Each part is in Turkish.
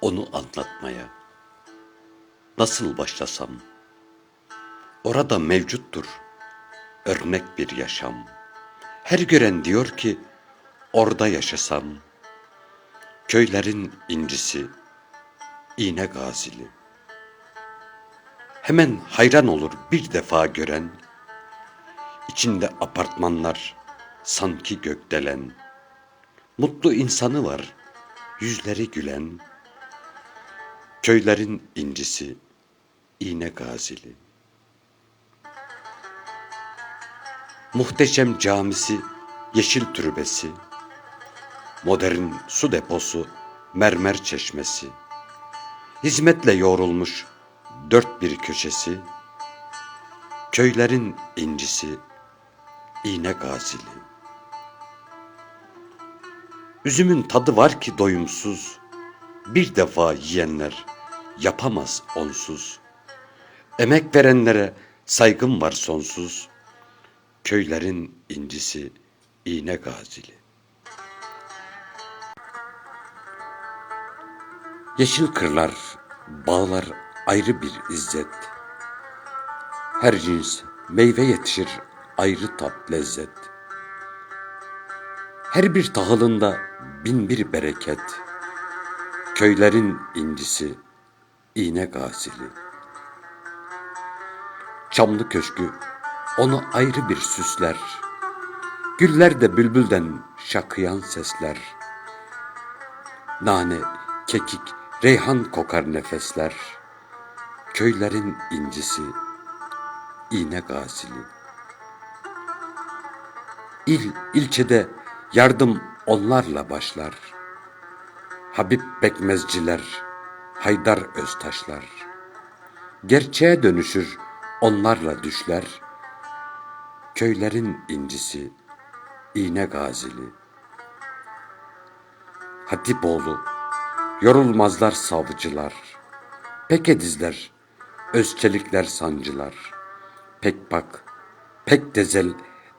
onu anlatmaya. Nasıl başlasam? Orada mevcuttur örnek bir yaşam. Her gören diyor ki orada yaşasam. Köylerin incisi, iğne gazili. Hemen hayran olur bir defa gören. İçinde apartmanlar sanki gökdelen. Mutlu insanı var, yüzleri gülen. Köylerin incisi, iğne gazili. Muhteşem camisi, yeşil türbesi, modern su deposu, mermer çeşmesi, hizmetle yoğrulmuş dört bir köşesi, köylerin incisi, iğne gazili. Üzümün tadı var ki doyumsuz, bir defa yiyenler yapamaz onsuz. Emek verenlere saygım var sonsuz. Köylerin incisi iğne gazili. Yeşil kırlar, bağlar ayrı bir izzet. Her cins meyve yetişir ayrı tat lezzet. Her bir tahılında bin bir bereket. Köylerin incisi iğne gazili. Çamlı köşkü onu ayrı bir süsler. Güller de bülbülden şakıyan sesler. Nane, kekik, reyhan kokar nefesler. Köylerin incisi iğne gazili. İl, ilçede yardım onlarla başlar. Habib Bekmezciler, Haydar Öztaşlar. Gerçeğe dönüşür onlarla düşler. Köylerin incisi, iğne gazili. Hatipoğlu, yorulmazlar savcılar. Pek edizler, özçelikler sancılar. Pek bak, pek dezel,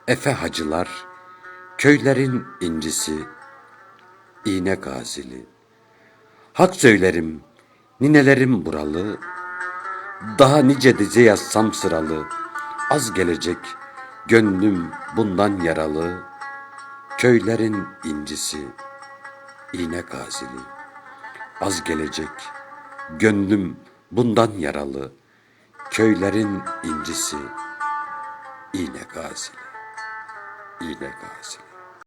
efe hacılar. Köylerin incisi, iğne gazili. Hak söylerim, ninelerim buralı, daha nice dize yazsam sıralı, az gelecek, gönlüm bundan yaralı, köylerin incisi, iğne gazili. Az gelecek, gönlüm bundan yaralı, köylerin incisi, iğne gazili, iğne gazili.